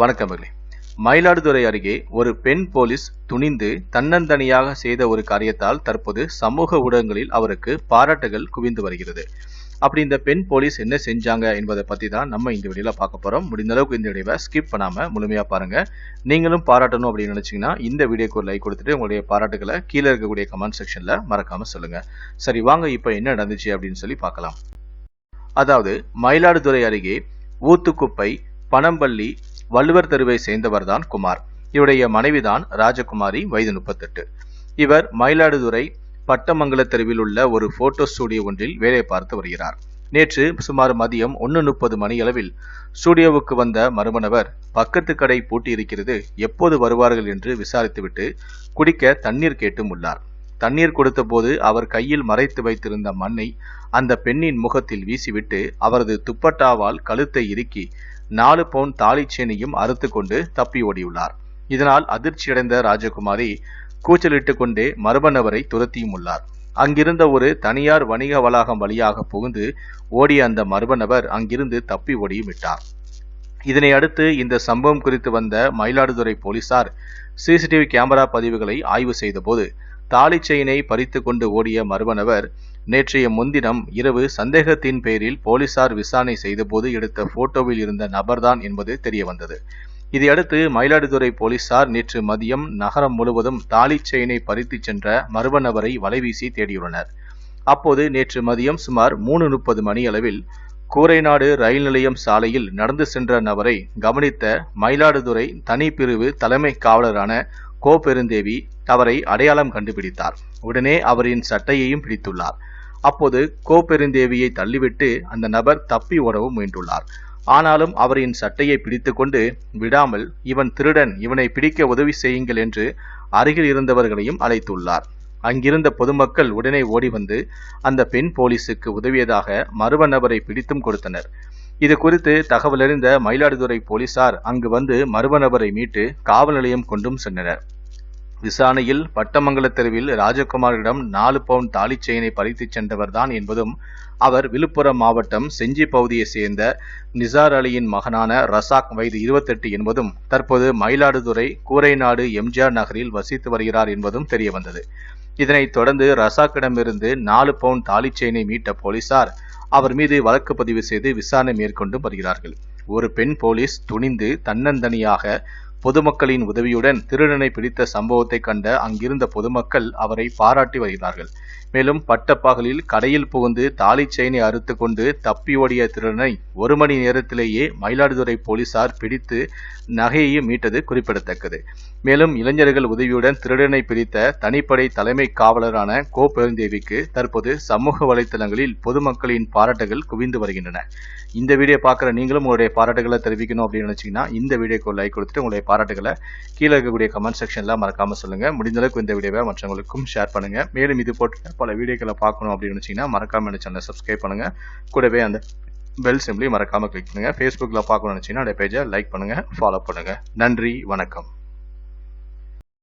வணக்கமர்களே மயிலாடுதுறை அருகே ஒரு பெண் போலீஸ் துணிந்து தன்னந்தனியாக செய்த ஒரு காரியத்தால் தற்போது சமூக ஊடகங்களில் அவருக்கு பாராட்டுகள் குவிந்து வருகிறது. அப்படி இந்த பெண் போலீஸ் என்ன செஞ்சாங்க என்பதை பத்தி தான் நம்ம இந்த வீடியோல பார்க்க போறோம். முடிந்த அளவுக்கு இந்த வீடியோவை ஸ்கிப் பண்ணாம முழுமையா பாருங்க. நீங்களும் பாராட்டணும் அப்படின்னு நினைச்சீங்கன்னா இந்த வீடியோக்கு ஒரு லைக் கொடுத்துட்டு உங்களுடைய பாராட்டுகளை கீழே இருக்கக்கூடிய கமெண்ட் செக்ஷன்ல மறக்காம சொல்லுங்க. சரி வாங்க இப்போ என்ன நடந்துச்சு அப்படின்னு சொல்லி பார்க்கலாம். அதாவது மயிலாடுதுறை அருகே ஊத்துக்குப்பை பனம்பள்ளி வள்ளுவர் தெருவை சேர்ந்தவர்தான் குமார். இவருடைய மனைவிதான் ராஜகுமாரி வயது முப்பத்தெட்டு. இவர் மயிலாடுதுறை பட்டமங்கல தெருவில் உள்ள ஒரு போட்டோ ஸ்டுடியோ ஒன்றில் வேலை பார்த்து வருகிறார். நேற்று சுமார் மதியம் ஒன்று முப்பது மணியளவில் ஸ்டுடியோவுக்கு வந்த மருமனவர் பக்கத்து கடை பூட்டி இருக்கிறது எப்போது வருவார்கள்? என்று விசாரித்துவிட்டு குடிக்க தண்ணீர் கேட்டும் உள்ளார். தண்ணீர் கொடுத்தபோது அவர் கையில் மறைத்து வைத்திருந்த மண்ணை அந்த பெண்ணின் முகத்தில் வீசிவிட்டு அவரது துப்பட்டாவால் கழுத்தை இறுக்கி நாலு பவுன் தாலிச்சேனையும் அறுத்து கொண்டு தப்பி ஓடியுள்ளார். இதனால் அதிர்ச்சியடைந்த ராஜகுமாரி கூச்சலிட்டு கொண்டே மர்மநபரை துரத்தியும் உள்ளார். அங்கிருந்த ஒரு தனியார் வணிக வளாகம் வழியாக புகுந்து ஓடிய அந்த மர்மநபர் அங்கிருந்து தப்பி ஓடியும் விட்டார். இதனை அடுத்து இந்த சம்பவம் குறித்து வந்த மயிலாடுதுறை போலீசார் சிசிடிவி கேமரா பதிவுகளை ஆய்வு செய்தபோது தாலி செயினை பறித்து கொண்டு ஓடிய மர்மநபர் நேற்றைய முன்தினம் இரவு சந்தேகத்தின் பேரில் போலீசார் விசாரணை செய்தபோது எடுத்த போட்டோவில் இருந்த நபர்தான் என்பது தெரியவந்தது. இதையடுத்து மயிலாடுதுறை போலீசார் நேற்று மதியம் நகரம் முழுவதும் தாலி செயினை பறித்துச் சென்ற மர்ம நபரை வலைவீசி தேடியுள்ளனர். அப்போது நேற்று மதியம் சுமார் மூணு முப்பது மணியளவில் கூரைநாடு ரயில் நிலையம் சாலையில் நடந்து சென்ற நபரை கவனித்த மயிலாடுதுறை தனிப்பிரிவு தலைமை காவலரான கோ பெருந்தேவி அவரை அடையாளம் கண்டுபிடித்தார். உடனே அவரின் சட்டையையும் பிடித்துள்ளார். அப்போது கோ பெருந்தேவியை தள்ளிவிட்டு அந்த நபர் தப்பி ஓடவும் முயன்றுள்ளார். ஆனாலும் அவரின் சட்டையை பிடித்துக்கொண்டு விடாமல் இவன் திருடன் இவனை பிடிக்க உதவி செய்யுங்கள் என்று அருகில் இருந்தவர்களையும் அழைத்துள்ளார். அங்கிருந்த பொதுமக்கள் உடனே ஓடி வந்து அந்த பெண் போலீசுக்கு உதவியதாக மர்ம நபரை பிடித்தும் கொடுத்தனர். இது குறித்து தகவலறிந்த மயிலாடுதுறை போலீசார் அங்கு வந்து மர்ம நபரை மீட்டு காவல் நிலையம் கொண்டும் சென்றனர். விசாரணையில் பட்டமங்கல தெருவில் ராஜகுமாரிடம் நாலு பவுன் தாலி செயினை பறித்துச் சென்றவர்தான் என்பதும் அவர் விழுப்புரம் மாவட்டம் செஞ்சி பகுதியை சேர்ந்த நிசார் அலியின் மகனான ரசாக் வயது இருபத்தெட்டு என்பதும் தற்போது மயிலாடுதுறை கூரைநாடு எம்ஜிஆர் நகரில் வசித்து வருகிறார் என்பதும் தெரியவந்தது. இதனைத் தொடர்ந்து ரசாக்கிடமிருந்து நாலு பவுன் தாலி செயினை மீட்ட போலீசார் அவர் மீது வழக்கு பதிவு செய்து விசாரணை மேற்கொண்டு வருகிறார்கள். ஒரு பெண் போலீஸ் துணிந்து தன்னந்தனியாக பொதுமக்களின் உதவியுடன் திருடனை பிடித்த சம்பவத்தை கண்ட அங்கிருந்த பொதுமக்கள் அவரை பாராட்டி வருகிறார்கள். மேலும் பட்டப்பகலில் கடையில் புகுந்து தாலி செயினை அறுத்து கொண்டு தப்பி ஓடிய திருடனை ஒரு மணி நேரத்திலேயே மயிலாடுதுறை போலீசார் பிடித்து நகையையும் மீட்டது குறிப்பிடத்தக்கது. மேலும் இளைஞர்கள் உதவியுடன் திருடனை பிடித்த தனிப்படை தலைமை காவலரான கோ. பெருந்தேவிக்கு தற்போது சமூக வலைதளங்களில் பொதுமக்களின் பாராட்டுகள் குவிந்து வருகின்றன. இந்த வீடியோ பார்க்குற நீங்களும் உங்களுடைய பாராட்டுகளை தெரிவிக்கணும் அப்படின்னு நினச்சிங்கன்னா இந்த வீடியோக்கு லைக் கொடுத்துட்டு உங்களுடைய பாராட்டுகளை கீழே இருக்கக்கூடிய கமெண்ட் செக்ஷன்ல மறக்காம சொல்லுங்க. முடிஞ்சளவுக்கு இந்த வீடியோவை மற்றவங்களுக்கும் ஷேர் பண்ணுங்க. மேலும் இது போட்டு பல வீடியோக்களை பார்க்கணும் அப்படின்னு நினைச்சீங்கன்னா மறக்காம இந்த சேனலை சப்ஸ்கிரைப் பண்ணுங்க. கூடவே அந்த பெல் சிம்லி மறக்காம கிளிக் பண்ணுங்க. ஃபேஸ்புக்கில் பார்க்கணும்னு நினைச்சீங்கன்னா அந்த பேஜை லைக் பண்ணுங்க ஃபாலோ பண்ணுங்க. நன்றி வணக்கம்.